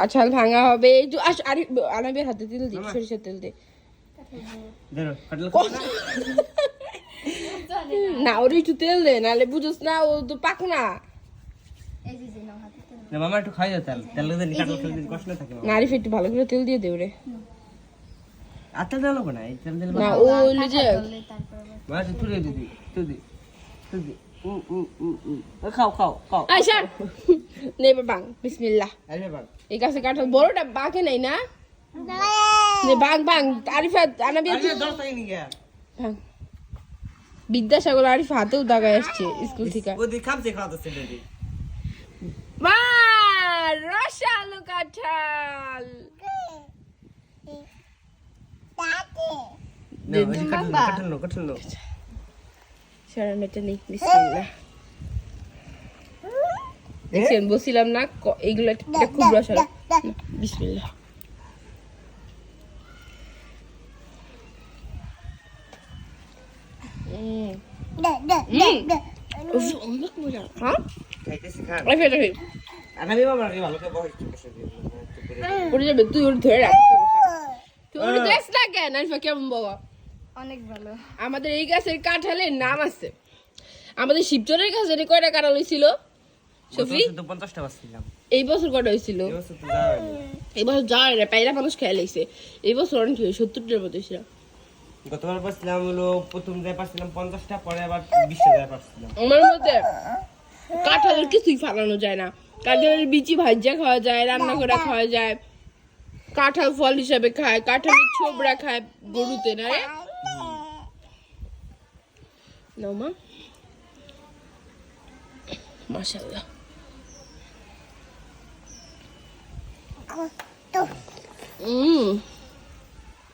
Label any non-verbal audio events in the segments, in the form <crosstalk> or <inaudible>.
কাঁঠাল ভাঙা হবে। আনাবের হাতে তেল দি। সরিষার তেল দে। না <laughs> না ওর একটু তেল দে নাহলে বুঝোস না ও তো পাক না। মামা একটু খাই দাও তেল। তেল দিন কাটল খেলে দিন কষ্ট থাকে মামা। নারিফ ভালো করে তেল দিয়ে দে ওরে। আর তেল দেওয়া না এই তেল দিলে না ও হইল যে কাঁঠাল ধরলে তারপর আবার মামা তুই তুলে দিদি তুই দি তুই দি। উ উ উ উ খাও খাও খাও। আইসা নে বাং বিসমিল্লাহ। আরে বাবা। এই গাছে কাঁঠাল বড়টা বাঁকে নাই না? নে বাং বাং আরিফা আনাবি বিদ্যাসাগর আরিফ হাতেও দাগায় আসছে স্কুল থেকে। মা রসালো কাঁঠাল। মেটা নেই বিসমিল্লাহ। দেখছেন বলছিলাম না ক- এইগুলো একটা খুব রসালো। বিসমিল্লাহ। অনেক মজা। হ্যাঁ? ভালো করে বসে যাবে তুই ওর ধরে রাখ। তুই ওর দেখ না কেন কেমন বাবা? অনেক ভালো। আমাদের এই গাছের কাঁঠালের নাম আছে। আমাদের শিবচরের গাছের কয়টা কাঁঠাল হয়েছিল? সফি তো 50 টাকা ছিলাম এই বছর কটা হয়েছিল? এই বছর যাওয়ার না পায়রা মানুষ খেয়াল লাগছে এই বছর অনেক হয়েছে সত্তরটার মতো হয়েছিল গতবার পাচ্ছিলাম হলো প্রথম যায় পাচ্ছিলাম পঞ্চাশটা পরে আবার বিশটা যায় পাচ্ছিলাম আমার মতে কাঁঠালের কিছুই ফালানো যায় না। কাঁঠালের বিচি ভাজা খাওয়া যায় রান্না করে খাওয়া যায়। কাঁঠাল ফল হিসাবে খায় কাঁঠালের ছোবড়া খায় গরুতে না রে? নাও মা। মাশাল্লাহ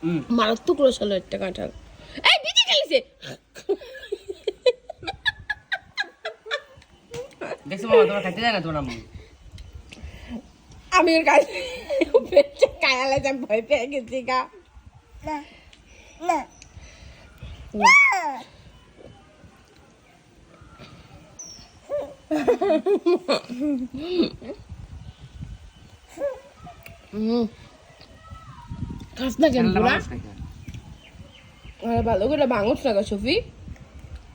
হুম মারাত্মক রসালো একটা কাঁঠাল। এই বিচি খেলেছে দেখছ মামা তোমার খাইতে যায় না তোমার আমি ওর কাছে কায়ালে যা ভয় পেয়ে গেছি গা। হুম খাস না কেন পুরা আর ভালো করে না সফি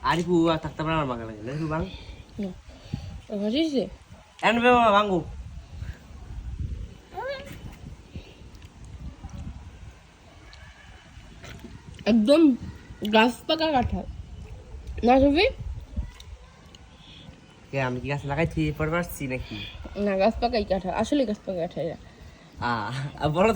আর থাকতে পারে আমার বাঙালি বাং বাঙ্গু একদম গাছ পাকা কাঁঠাল। না সফি আমি কি গাছ লাগাইছি পরে পারছি নাকি? না গাছ পাকাই কাঁঠাল আসলে গাছ পাকা কাঁঠাল। বড়